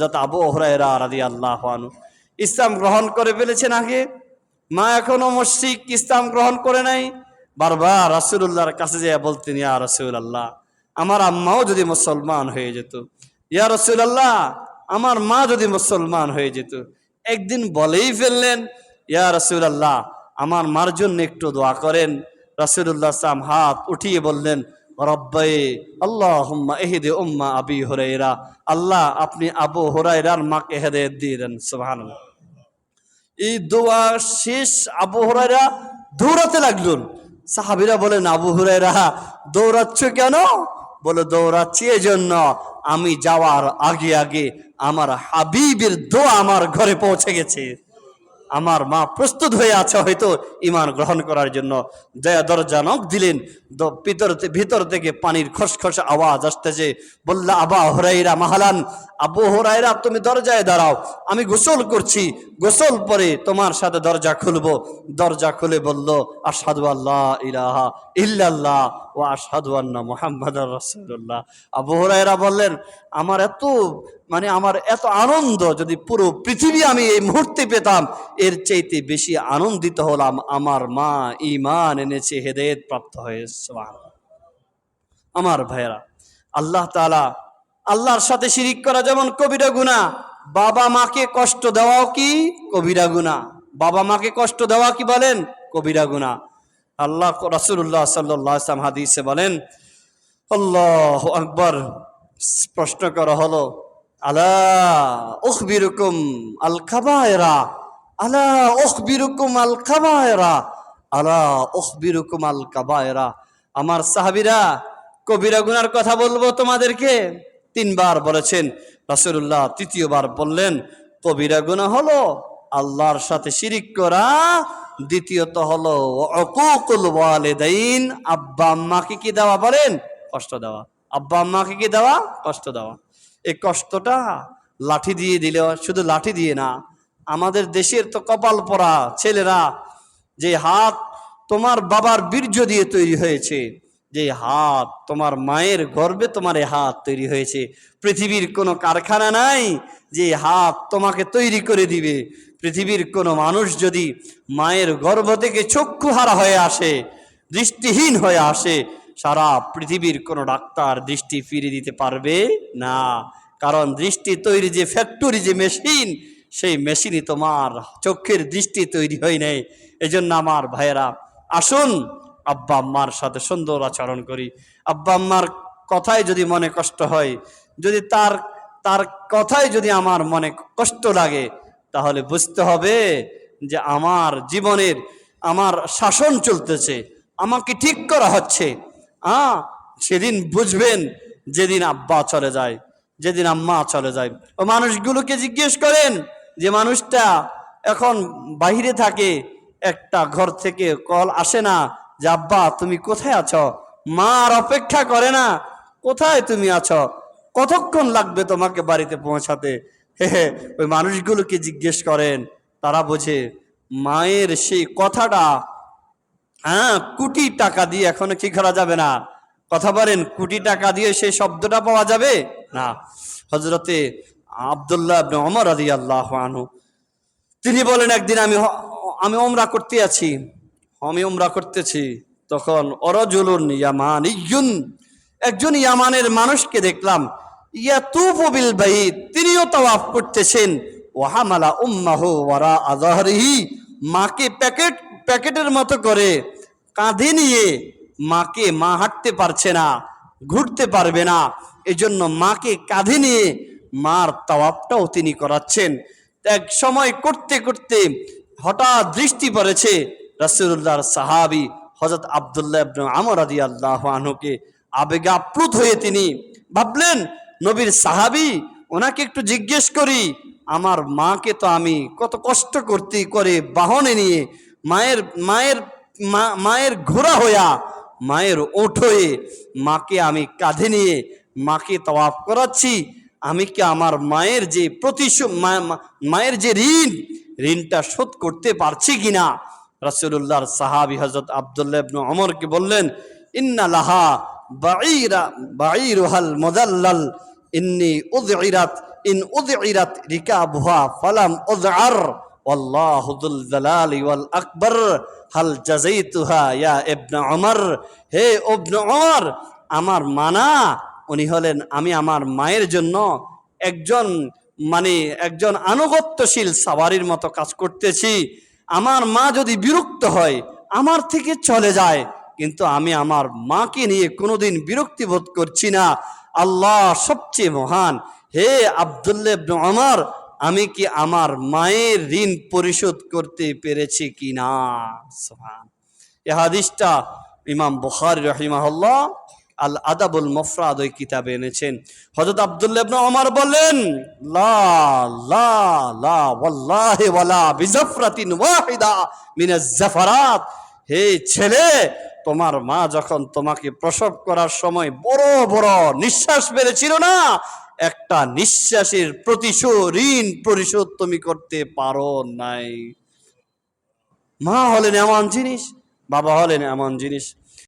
যত আবু হরাইরা রাদি আল্লাহ ইসলাম গ্রহণ করে ফেলেছেন আগে। মা এখনও মস্যিক ইসলাম গ্রহণ করে নাই। বারবার রাসুল্লাহর কাছে যে বলতেন, ইয়া রসুল আল্লাহ আমার আম্মাও যদি মুসলমান হয়ে যেত, ইয়া রসুল আল্লাহ আমার মা যদি মুসলমান হয়ে যেত, একদিন বলেই ফেললেন, ইয়া রসুল আল্লাহ আমার মার জন্য একটু দোয়া করেন। রাসুল্লাহ সাম হাত উঠিয়ে বললেন আল্লাহ উম্মা আবি আল্লাহ, আপনি আবু এই দোয়া শেষ আবু হরাইরা দৌড়াতে লাগলেন সাহাবিরা বলেন, আবু হুরাইরা দৌড়াচ্ছ কেন? বলে, দৌড়াচ্ছি জন্য আমি যাওয়ার আগে আগে আমার হাবিবের দোয়া আমার ঘরে পৌঁছে গেছে। আমার মা প্রস্তুত হয়ে আছে হয়তো ইমান গ্রহণ করার জন্য। দয়া দরজা নখ দিলেন। ভিতর ভিতর থেকে পানির খসখস আওয়াজ আসতেছে। বললা, আবা হরাইরা মাহালান, আবু হরাইরা তুমি দরজায় দাঁড়াও। আমি গোসল করছি। গোসল পরে তোমার সাথে দরজা খুলবো। দরজা খুলে বলল আসাদু আল্লাহ ইলাহা ইল্লাল্লাহ। ও আসাদু আন্না মোহাম্মদ রসুল্লাহ আবু হরাইরা বললেন, আমার এত মানে আমার এত আনন্দ যদি পুরো পৃথিবী আমি এই মুহূর্তে পেতাম, এর চাইতে বেশি আনন্দিত হলাম আমার মা ইমান এনেছে, হেদায়েত প্রাপ্ত হয়ে, সুবহানাল্লাহ। আমার ভাইয়েরা, আল্লাহ তাআলা আল্লাহর সাথে শিরিক করা যেমন কবিরা গুনাহ, বাবা মাকে কষ্ট দেওয়াও কি কবিরা গুনাহ? বাবা মাকে কষ্ট দেওয়া কি বলেন? কবিরা গুনাহ। আল্লাহ রাসূলুল্লাহ সাল্লাল্লাহু আলাইহি হাদিসে বলেন, আল্লাহ আকবর। প্রশ্ন করা হলো, আলা উখবিরুকুম আল খাবায়রা আলা উখবিরুকুম আল খাবায়রা আলা ওখ উখবিরুকুম আল কাবায়রা আমার সাহাবীরা, কবিরা গুনার কথা বলব তোমাদেরকে? তিনবার বলেছেন। রাসূলুল্লাহ তৃতীয়বার বললেন, কবিরা গুনাহ হলো আল্লাহর সাথে শিরিক করা দ্বিতীয়ত হলো অকুকুল ওয়ালেদাইন আব্বা আম্মাকে কি দেওয়া? বলেন, কষ্ট দেওয়া। আব্বা আম্মাকে কি দেওয়া? কষ্ট দেওয়া। এই কষ্টটা লাঠি দিয়ে দিলে শুধু লাঠি দিয়ে না, আমাদের দেশের তো কপাল পরা ছেলেরা, যে হাত তোমার বাবার বীর্য দিয়ে তৈরি হয়েছে যে হাত, তোমার মায়ের গর্ভে তোমার এই হাত তৈরি হয়েছে। পৃথিবীর কোনো কারখানা নাই যে হাত তোমাকে তৈরি করে দিবে। পৃথিবীর কোনো মানুষ যদি মায়ের গর্ভ থেকে চক্ষুহারা হয়ে আসে, দৃষ্টিহীন হয়ে আসে, সারা পৃথিবীর কোনো ডাক্তার দৃষ্টি ফিরিয়ে দিতে পারবে না। কারণ দৃষ্টি তৈরি যে ফ্যাক্টরি যে মেশিন সেই মেশিনই তোমার চোখের দৃষ্টি তৈরি হয় নাই। এজন্য আমার ভাইয়েরা, আসুন আব্বা আম্মার সাথে সুন্দর আচরণ করি। আব্বা আম্মার কথায় যদি মনে কষ্ট হয়, যদি তার তার কথায় যদি আমার মনে কষ্ট লাগে, তাহলে বুঝতে হবে যে আমার জীবনের, আমার শাসন চলতেছে, আমাকে ঠিক করা হচ্ছে। আ সেদিন বুঝবেন যেদিন আব্বা চলে যায়, যেদিন আম্মা চলে যায়। ও মানুষগুলোকে জিজ্ঞেস করেন যে, মানুষটা এখন বাইরে থাকে, একটা ঘর থেকে কল আসে না যে, আব্বা, তুমি কোথায় আছো? মা আর অপেক্ষা করে না। কোথায় তুমি আছো? কতক্ষণ লাগবে তোমাকে বাড়িতে পৌঁছাতে? হে ওই মানুষগুলোকে জিজ্ঞেস করেন। তারা বোঝে, মায়ের সেই কথাটা হ্যাঁ কোটি টাকা দিয়ে এখনও কি করা যাবে না? কথা বলেন, কোটি টাকা দিয়ে সেই শব্দটা পাওয়া যাবে? না। হজরতে আবদুল্লাহ অমর আদি আল্লাহ আনহু, তিনি বলেন, একদিন আমি আমি ওমরা করতে আছি আমি ওমরা করতেছি, তখন অরজুলুন ইয়ামান ইয়ুন একজন ইয়ামানের মানুষকে দেখলাম, ইয়াতুফু বিল বাইত, তিনিও তাওয়াফ করতেছেন, ওয়াহামালা উম্মাহু ওয়ারা আযহরিহি, মাকে প্যাকেট, প্যাকেটের মতো করে কাঁধে নিয়ে মাকে মা হাঁটতে পারছে না, ঘুরতে পারবে না, এজন্য মাকে কাঁধে নিয়ে মার তাওয়াফটাও তিনি করাচ্ছেন। এক সময় করতে করতে হঠাৎ দৃষ্টি পড়েছে রাসূলুল্লাহর সাহাবি হযরত আবদুল্লাহ ইবনে আমর রাদিয়াল্লাহু আনহুকে আবেগে আপ্লুত হয়ে তিনি ভাবলেন, নবীর সাহাবি, ওনাকে একটু জিজ্ঞেস করি, আমার মাকে তো আমি কত কষ্ট করতে করে বাহনে নিয়ে মায়ের মায়ের মায়ের ঘোড়া হইয়া, মায়ের ওঠ হয়ে মাকে আমি কাঁধে নিয়ে মাকে তওয়াফ করাচ্ছি। আমি কি আমার মায়ের যে প্রতিশোধ মায়ের যে ঋণ, ঋণটা শোধ করতে পারছি কিনা? রাসূলুল্লাহর সাহাবী হযরত আব্দুল্লাহ ওমরকে বললেন, ইন্না লাহা বাঈরা, বাঈরুহাল মুদাল্লাল, ইন্নি উযইরাত ইন উদইরাত রিকাবুহা ফালাম উদআর যুল জালালি ওয়াল আকবার, হাল জাযাইতুহা ইয়া ইবনে উমর, হে ইবনে উমর, আমার মানা, উনি হলেন আমি আমার মায়ের জন্য একজন মানে একজন আনুগত্যশীল সাবারির মতো কাজ করতেছি আমার মা যদি বিরক্ত হয়, আমার থেকে চলে যায়। কিন্তু আমি আমার মাকে নিয়ে কোনোদিন বিরক্তি বোধ করছি না। আল্লাহ সবচেয়ে মহান। হে আবদুল্লাহ আমার আমি কি আমার মায়ের ঋণ পরিশোধ করতে পেরেছি কি না এ হাদিসটা ইমাম বুখারী রাহিমাহুল্লাহ আল আদাবুল মফরাদ ওই কিতাবে এনেছেন। হযরত আব্দুল্লাহ ইবনে ওমর বললেন লা লা লা ওয়ালা জাফারাত। হে ছেলে, তোমার মা যখন তোমাকে প্রসব করার সময় বড় বড় নিঃশ্বাস বেড়েছিল না? একটা নিঃশ্বাসের প্রতিশোধ ঋণ পরিশোধ তুমি করতে পারো নাই। মা হলেন এমন জিনিস, বাবা হলেন এমন জিনিস।